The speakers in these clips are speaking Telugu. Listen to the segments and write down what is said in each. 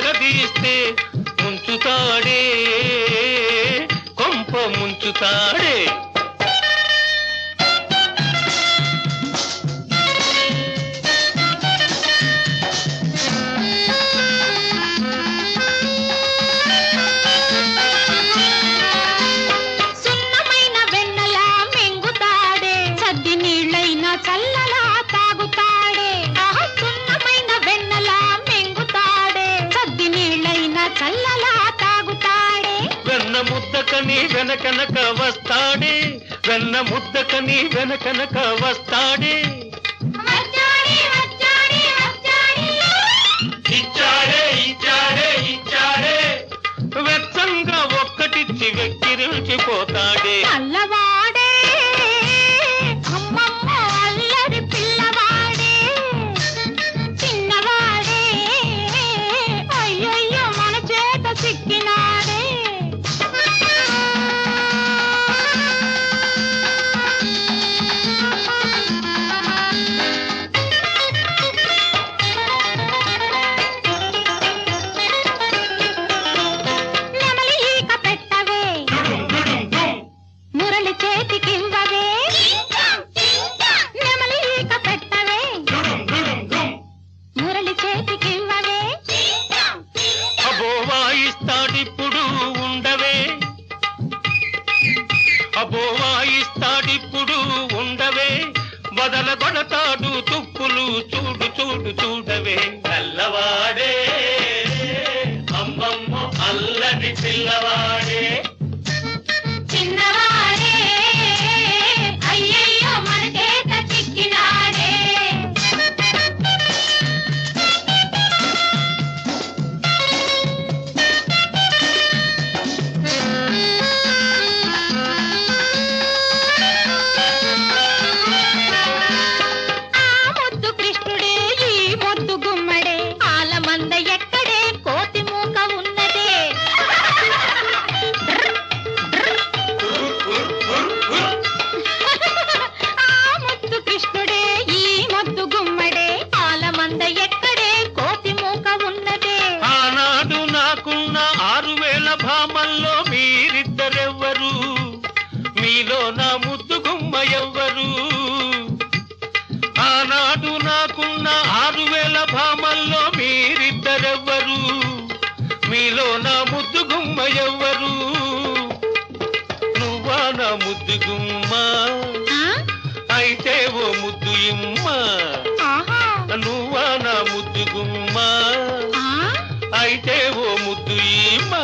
ఎగదీస్తే ముంచుతాడే కొంప ముంచుతాడే. ముద్దకని వెనకనక వస్తాడే. ఇచ్చాడే వెచ్చంగా ఒక్కటిచ్చి వెక్కిరిల్చిపోతాడే అయితే ఓ ముద్దు ఈమా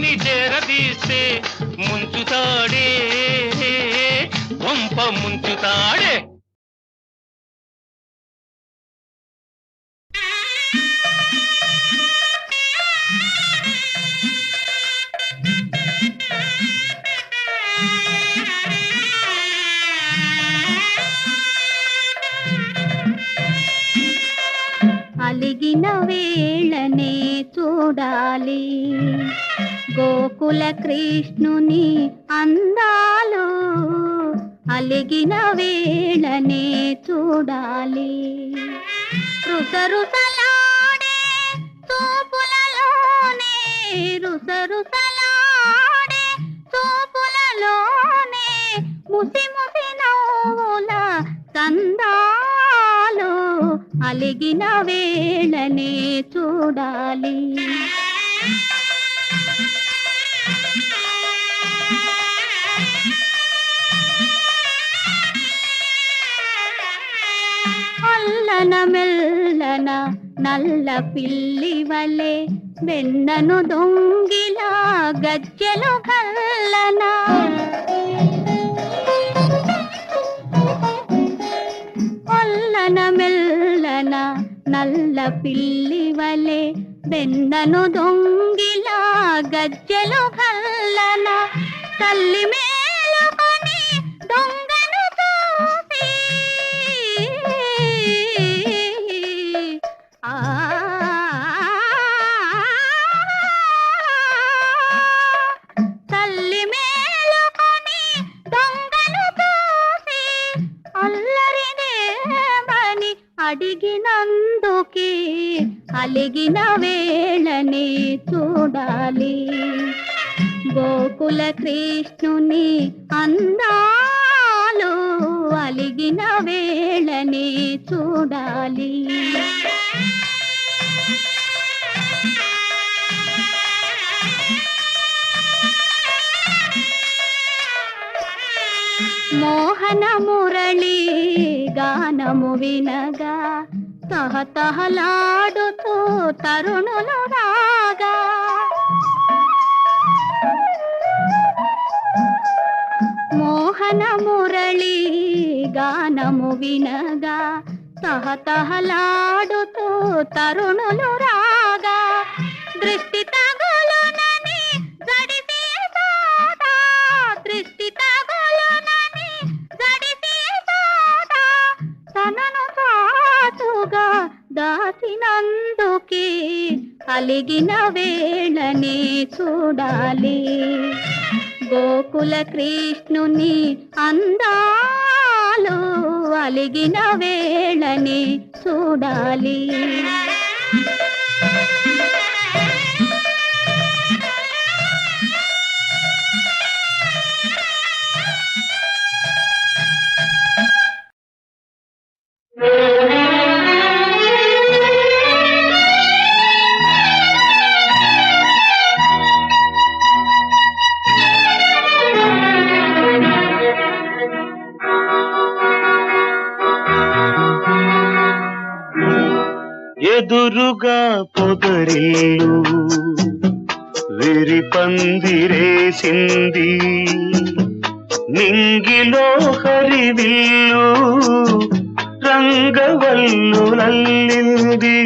అని చేరదీస్తే ముంచుతాడే. పంప ముంచుతాడే. అలిగిన వేళనే చూడాలి. గోకుల కృష్ణుని అందాలు అలిగిన వేళనే చూడాలి. ముసి ముసి అలిగిన వేళనే చూడాలి. మెల్లన మెల్లన నల్ల పిల్లి వలె వెన్నను దొంగిలా గజ్జెలు కల్లన అల్లన మెల్లన నల్ల పిల్లి వలె వెన్నను దొంగిలా గజ్జెలు కల్లన తల్లి మేలుకొని దొంగ అలిగిన వేళని చూడాలి. గోకుల కృష్ణుని అందాలు అలిగిన వేళని చూడాలి. మోహన మురళి గానము వినగా తహతహలాడుతూ తరుణులు రాగా. మోహన మురళి గానము వినగా తహతహలాడుతూ తరుణులు రాగా. అలిగిన వేళని చూడాలి. గోకుల కృష్ణుని అందాలు అలిగిన వేళని చూడాలి. వల్లు నల్లింది.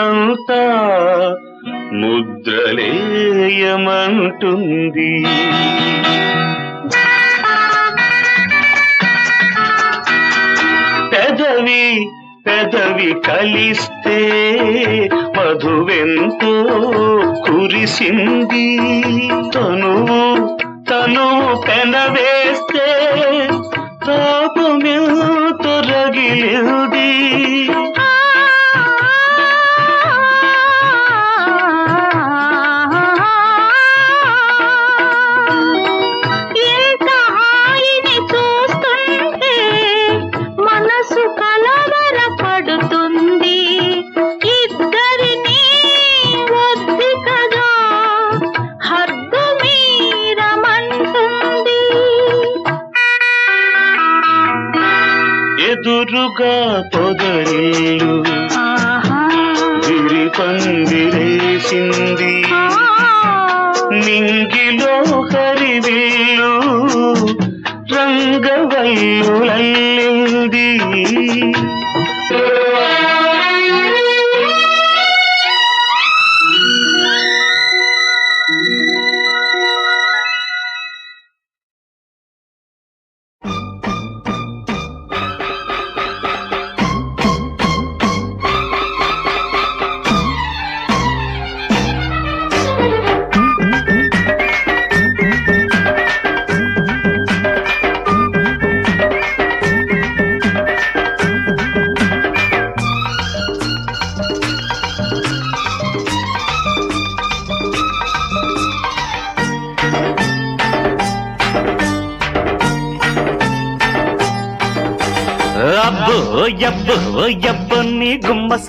ఒళ్ళంతా ముద్రలేయమంటుంది. పెదవి పెదవి కలిస్తే మధువెంతో కురిసింది. తనువు తను పెనవేస్తే తాపమెంతో రగిలింది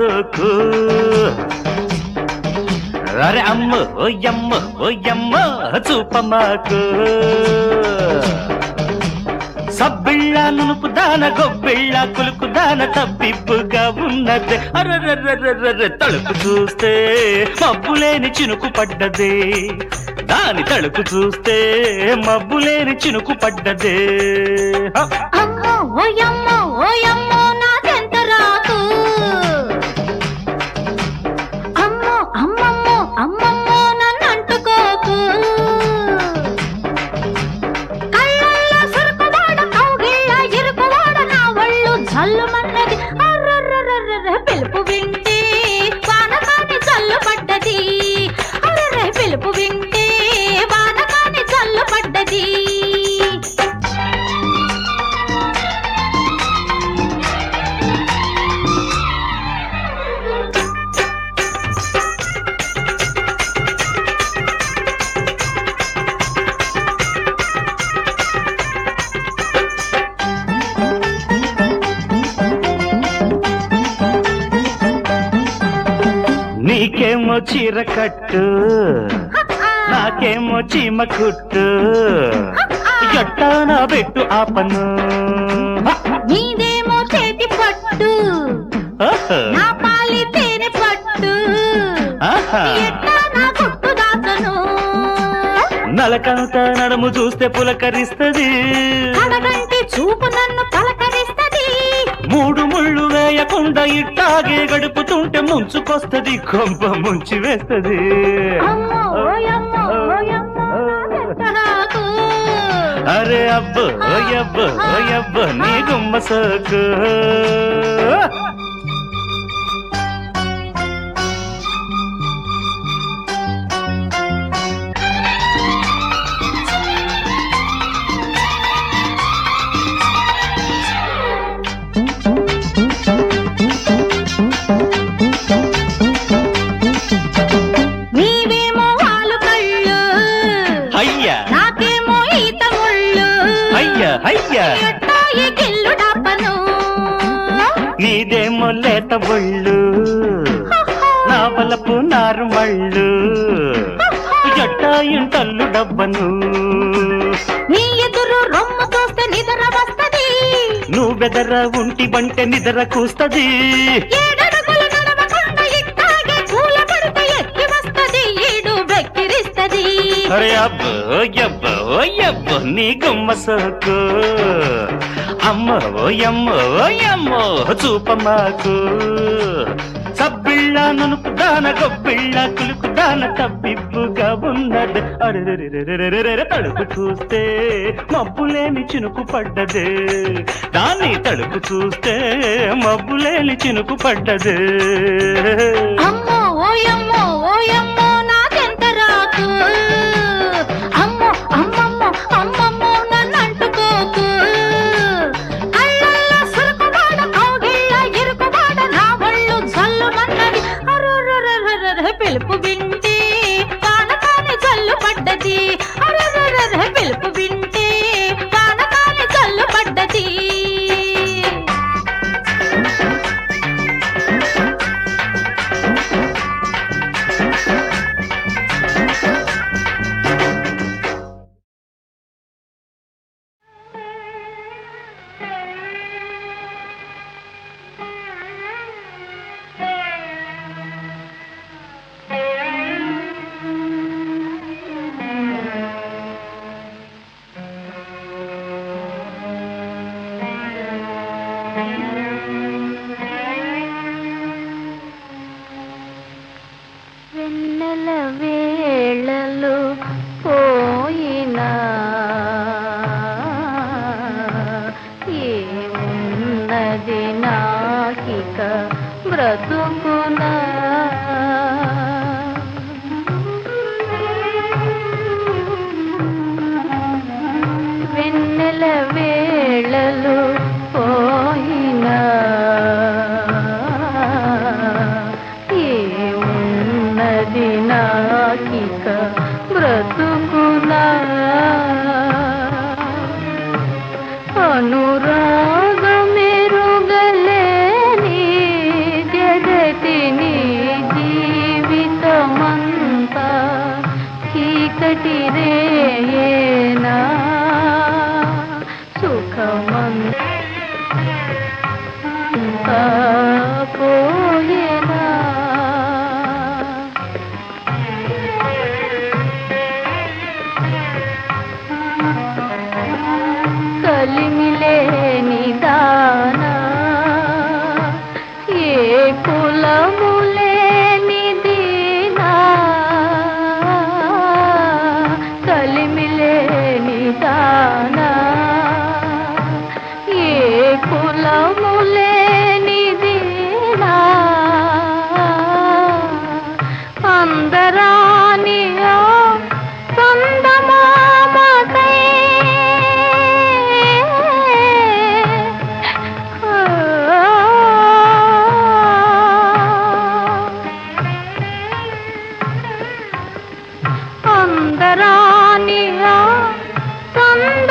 సోకు అరే అమ్మ ఓ ఓయమ్మ ఓ యమ్మ చూపమాకు. సబ్బిళ్ళ నునుపు దాన గొబ్బిళ్ళ కులుకు దాన తప్పిప్పుగా ఉన్నదే. అర్రర్రర్రర్ర తలుపు చూస్తే మబ్బులేని చినుకు పడ్డదే. దాని తలుపు చూస్తే మబ్బులేని చినుకు పడ్డదే. హ! ఓయమ్మ కట్టు నాకేమో చీమ కుట్టు ఎట్టానా పెట్టు ఆ పన్ను. నీదేమో చేతి పట్టు. నా పాలి తేనె నలకంత నడుము చూస్తే పులకరిస్తది. చూపు నన్ను పలకరిస్తది. మూడు తెలియకుండా ఇట్టాగే గడుపుతుంటే ముంచుకొస్తుంది కొంప ముంచి వేస్తుంది. అరే అబ్బో అబ్బో అబ్బో నీ గుమ్మ అయ్యా అయ్యా. ఎట్టా ఈ గిల్లు డబ్బను నీదేమో లేత ఒళ్ళు నా బలపు నారు మళ్ళు. జట్టా ఇంటల్లు డబ్బను. నీ ఎదురు రొమ్ము చూస్తే నిద్ర వస్తది. నువ్వెదర ఉంటి బంటే నిద్ర కూస్తది. అరే అబ్బో ఎబ్బో ఎబ్బో నీ గుమ్మ సోకు అమ్మో ఎమ్మో ఎమ్మో చూప మాకు సబ్బిళ్ళ నునుపు దాన గొబ్బిళ్ళ కులుకు దాన తప్పిప్పుగా ఉన్నది అరెరెరెరెరెరెరె తడుపు చూస్తే మబ్బులేని చినుకు పడ్డదే దాన్ని తడుపు చూస్తే మబ్బులేని చినుకు పడ్డదే అమ్మో ఓయమ్మో அம்மம்மா तरानिया संद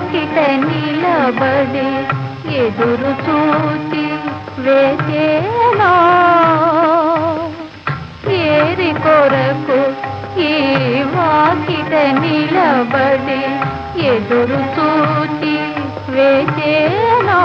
తాకిట నిలబడి ఎదురు చూచి వేసేనా? ఏరి కొరకు ఈ వాకిట నిలబడి ఎదురు చూచి వేసేనా?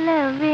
love